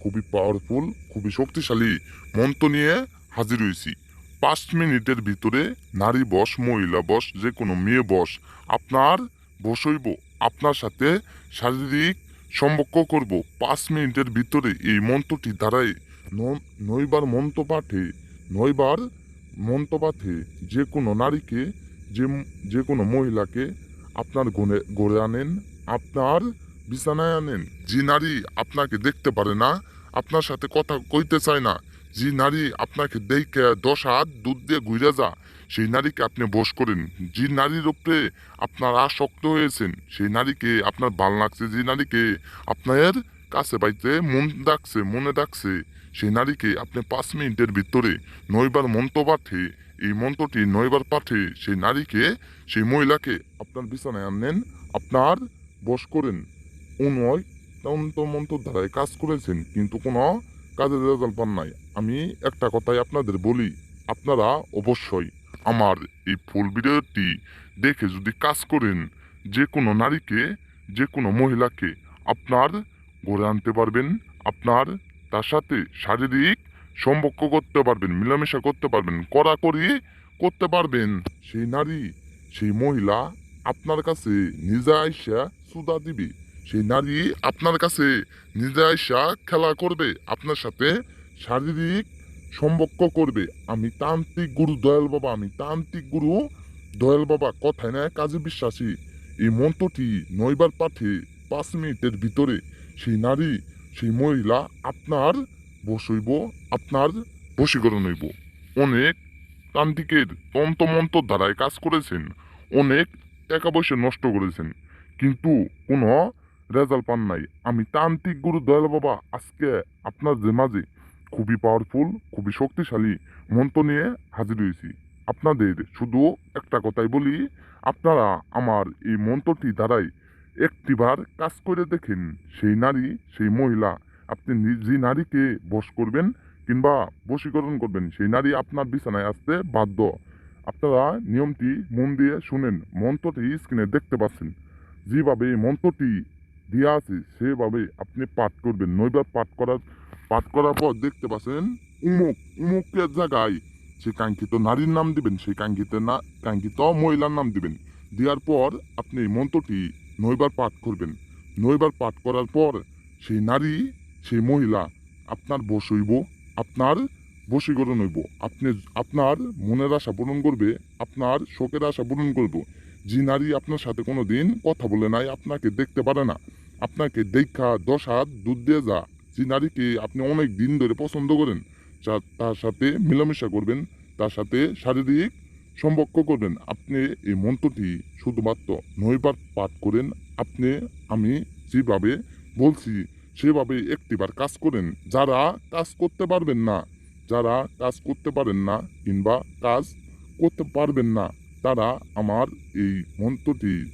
খুবই পাওয়ারফুল খুবই শক্তিশালী মন্ত্র নিয়ে হাজির হয়েছি। পাঁচ মিনিটের ভিতরে নারী বস, মহিলা বস যে কোনো মেয়ে বস, আপনার বসইব আপনার সাথে শারীরিক সম্পর্ক করব। পাঁচ মিনিটের ভিতরে এই মন্ত্রটি দ্বারাই ন- নয়বার মন্ত্র পাঠে নয়বার মন্ত্র পাঠে যে কোনো নারীকে, যে যে কোনো মহিলাকে আপনার গনে গড়ে আনেন। আপনার বিছানায় আনেন যে নারী আপনাকে দেখতে পারে না, আপনার সাথে কথা কইতে চায় না। যে নারী আপনাকে দেখে দশ হাত দুধ দিয়ে ঘুরে যা। সেই নারীকে আপনি বস করেন। যে নারীর উপরে আপনার আসক্ত হয়েছেন। সেই নারীকে আপনার ভালো লাগছে। যে নারীকে আপনার কাছে পাইতে মন ডাকছে, মনে ডাকছে। সেই নারীকে আপনি পাঁচ মিনিটের ভিতরে নয়বার মন্ত্র পাঠে, এই মন্ত্রটি নয়বার পাঠে সেই নারীকে, সেই মহিলাকে আপনার বিছানায় আনেন, আপনার বস করেন। তন্ত্র মন্ত্র দ্বারাই কাজ করেছেন কিন্তু কোনো কাজের রেজাল্ট পান নাই। আমি একটা কথাই আপনাদের বলি, আপনারা অবশ্যই আমার এই ফুল ভিডিওটি দেখে যদি কাজ করেন, যে কোনো নারীকে, যে কোনো মহিলাকে আপনার গড়ে আনতে পারবেন, আপনার তার সাথে শারীরিক সম্পর্ক করতে পারবেন, মিলামেশা করতে পারবেন, কড়াকড়ি করতে পারবেন। সেই নারী, সেই মহিলা আপনার কাছে নিজে আইসা সুদা দিবে। সেই নারী আপনার কাছে নিজে আইসা খেলা করবে, আপনার সাথে শারীরিক সম্পর্ক করবে। আমি তান্ত্রিক গুরু দয়াল বাবা, আমি তান্ত্রিক গুরু দয়াল বাবা, কথায় না কাজে বিশ্বাসী। এই মন্ত্রটি নয়বার পাঠে পাঁচ মিনিটের ভিতরে সেই নারী, সেই মহিলা আপনার বসইব, আপনার বশীকরণ হইব। অনেক তান্ত্রিকের তন্ত্রমন্ত্র দ্বারায় কাজ করেছেন, অনেক টাকা পয়সা নষ্ট করেছেন, কিন্তু কোনো রেজাল্ট পান নাই। আমি তান্ত্রিক গুরু দয়াল বাবা, আজকে আপনার যে মাঝে খুবই পাওয়ারফুল খুবই শক্তিশালী মন্ত্র নিয়ে হাজির হয়েছি। আপনাদের শুধু একটা কথাই বলি, আপনারা আমার এই মন্ত্রটি দ্বারাই একটিবার কাজ করে দেখেন, সেই নারী, সেই মহিলা, আপনি যে নারীকে বশ করবেন কিংবা বশীকরণ করবেন, সেই নারী আপনার বিছানায় আসতে বাধ্য। আপনারা নিয়মটি মন দিয়ে শুনেন, মন্ত্রটি স্ক্রিনে দেখতে পাচ্ছেন। যেভাবে এই মন্ত্রটি দেওয়া আছে সেভাবে আপনি পাঠ করবেন। নইবার পাঠ করার পাঠ করার পর দেখতে পাচ্ছেন, উমুক উমুকের জায়গায় সেই কাঙ্ক্ষিত নারীর নাম দিবেন, সেই কাঙ্ক্ষিত না কাঙ্ক্ষিত মহিলার নাম দিবেন। দেওয়ার পর আপনি মন্ত্রটি নয়বার পাঠ করবেন। নয়বার পাঠ করার পর সেই নারী, সেই মহিলা আপনার বশ হইব, আপনার বশীকরণ হইব। আপনি আপনার মনের আশা পূরণ করবে, আপনার শোকের আশা পূরণ করব। যে নারী আপনার সাথে কোনো দিন কথা বলে নাই, আপনাকে দেখতে পারে না। আপনাকে দেখা দশ হাত দুধ দিয়ে যা। যে নারীকে আপনি অনেক দিন ধরে পছন্দ করেন তার সাথে মেলামেশা করবেন, তার সাথে শারীরিক সম্পর্ক করবেন। আপনি এই মন্ত্রটি শুধুমাত্র নয়বার পাঠ করেন। আপনি, আমি যেভাবে বলছি, সেভাবে একটিবার কাজ করেন। যারা কাজ করতে পারবেন না, যারা কাজ করতে পারেন না কিংবা কাজ করতে পারবেন না তারা আমার এই মন্ত্রটি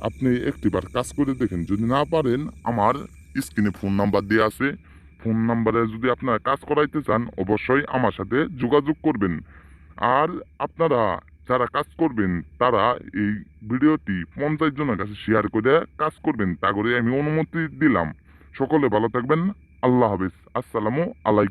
আপনি একটিবার কাজ করে দেখেন। যদি না পারেন, আমার স্ক্রিনে ফোন নাম্বার দেওয়া আছে। ফোন নাম্বারে যদি আপনারা কাজ করাইতে চান, অবশ্যই আমার সাথে যোগাযোগ করবেন। আর আপনারা যারা কাজ করবেন, তারা এই ভিডিওটি পঞ্চাশ জনের কাছে শেয়ার করে কাজ করবেন। তা করে আমি অনুমতি দিলাম। সকলে ভালো থাকবেন। আল্লাহ হাফেজ। আসসালামু আলাইকুম।